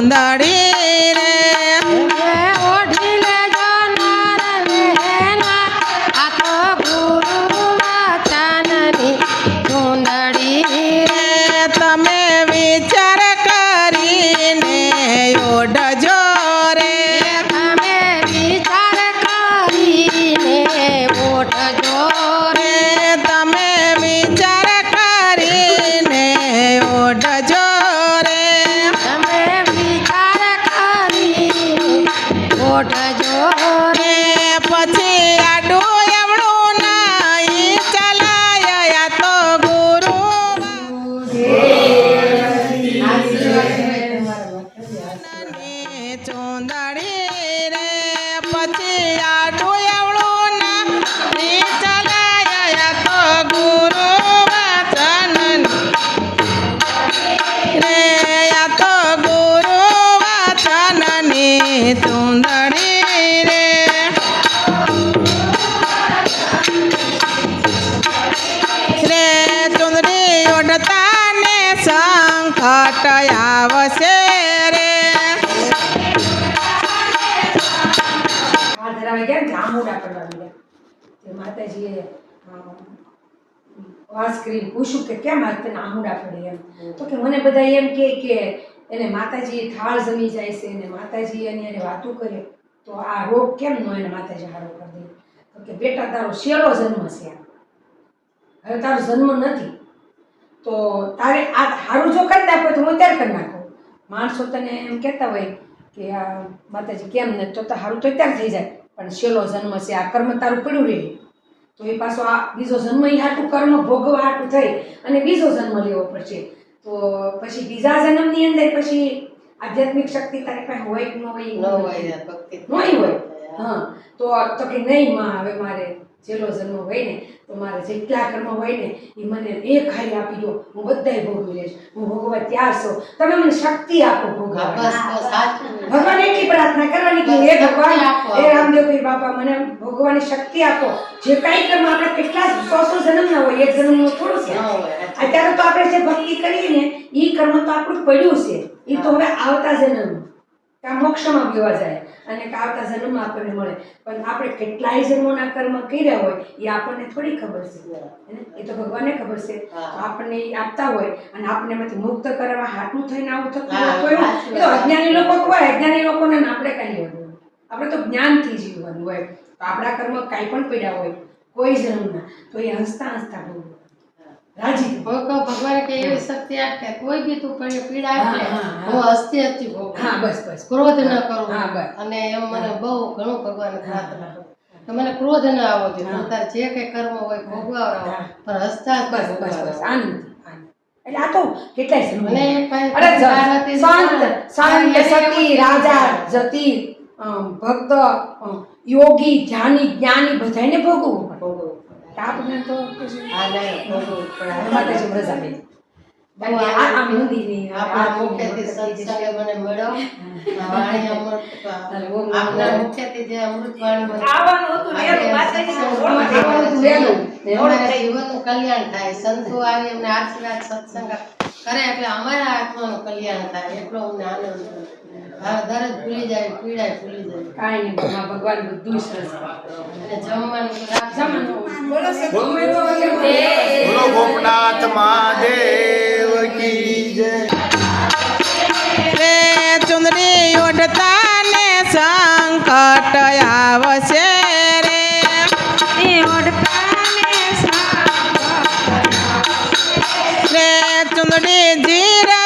ચુંદડી રે. તમે વિચાર કરીને ઓઢજો રે. તમે વિચાર કરીને ઓઢજો. રે. તમે વિચાર કરીને ઓઢજો ચુંદડી રે પછી આડું એવડું આમોડા કરવા માંડ્યા તે માતાજીએ વાસ કરી પૂછ્યું કે કેમ આ તને આમુડા પડે એમ. તો કે મને બધા એમ કે કે એને માતાજી થાળ જમી જાય છે અને માતાજી એની એને વાતું કરે. તો આ રોગ કેમ નો એને માતાજી હારો કરી દે? તો કે બેટા, તારો શેલો જન્મ છે હવે તારો જન્મ નથી. તો તારે આ હારું જો કરી નાખો તો હું ત્યારે કરી નાખું. માણસો તને એમ કહેતા હોય કે આ માતાજી કેમ ને તો હારું તો ત્યારે થઈ જાય. પણ છેલ્લો જન્મ છે આ કર્મ તારું પડ્યું રહે તો એ પાછો આ બીજો જન્મ એ હાટું કર્મ ભોગવા હાટું થઈ અને બીજો જન્મ લેવો પડશે. તો પછી બીજા જન્મની અંદર પછી આધ્યાત્મિક શક્તિ તારી પાસે હોય કે ન હોય ન હોય. નહીં હોય હા. તો તો કે નહીં માં હવે મારે છેલ્લો જન્મ હોય ને તો મારે જેટલા કર્મ હોય ને એ મને એક હારી આપી દો હું બધાય ભોગવી લઈશ. હું તૈયાર છું તમે મને શક્તિ આપો ભગવાન. બસ બસ ભગવાન એટલી પ્રાર્થના કરવાની કે હે શક્તિ ભગવાન આપો. હે રામદેવ પીર બાપા મને ભગવાનની શક્તિ આપો. જે કાંઈ કર્મ આપણે કેટલા સો સો જન્મના હોય એક જન્મનું થોડું છે. અત્યારે તો આપણે જે ભક્તિ કરીએ ને એ કર્મ તો આપણું પડ્યું છે. એ તો હવે આવતા જન્મ કાં મોક્ષમાં ગયો જાય અને આવતા જન્મમાં આપણને મળે. પણ આપણે કેટલાય જન્મોના કર્મ કર્યા હોય એ આપણને થોડી ખબર છે. એ તો ભગવાનને ખબર છે. આપણને આપતા હોય અને આપણને એમાંથી મુક્ત કરવા હાટું થઈને આવું થતું હોય તો. અજ્ઞાની લોકો હોય અજ્ઞાની લોકોને ને આપણે કઈ લેવાનું આપણે તો જ્ઞાનથી જીવવાનું હોય. તો આપણા કર્મ કાંઈ પણ પડ્યા હોય કોઈ જન્મના. તો એ હસતા હસતા ભોગવો. રાજી. ભોગવ ભગવાન કે એવી શક્તિ આપે કોઈ બી તું પડી પીડા આપે હા, હસતી હસતી ભોગ હા બસ બસ. ક્રોધ ન કરો. હા, બસ. અને એમ મને બહુ ઘણું ભગવાન પ્રાર્થના કરું. મને ક્રોધ ન આવવો જોઈએ. તાર જે કઈ કર્મ હોય ભોગવાવડાવો. પણ હસતા બસ બસ બસ. આનંદ એટલે આ તો કેટલાય સતી રાજા જતી ભક્ત યોગી જ્ઞાની જ્ઞાની બધાને ભોગવવું ભોગવવું આપણે તો નહીં માટે જ રજા આ કલ્યાણ થાય. સંતો આવી એમને આશીર્વાદ સત્સંગ કરે એટલે અમારા આત્માનું કલ્યાણ થાય. એટલો અમને આનંદ થાય હા દરજ ભૂલી જાય પીડાય ભૂલી જાય. કાંઈ નહીં ભગવાન બધું સરસ અને જમવાનું. જમવાનું. બોલો ગોપનાથ મહાદેવ કી જય. રે ચુંદડી ઓઢતા ને સંકટ આવશે રે. એ ઓઢતા மகனே ஜீரா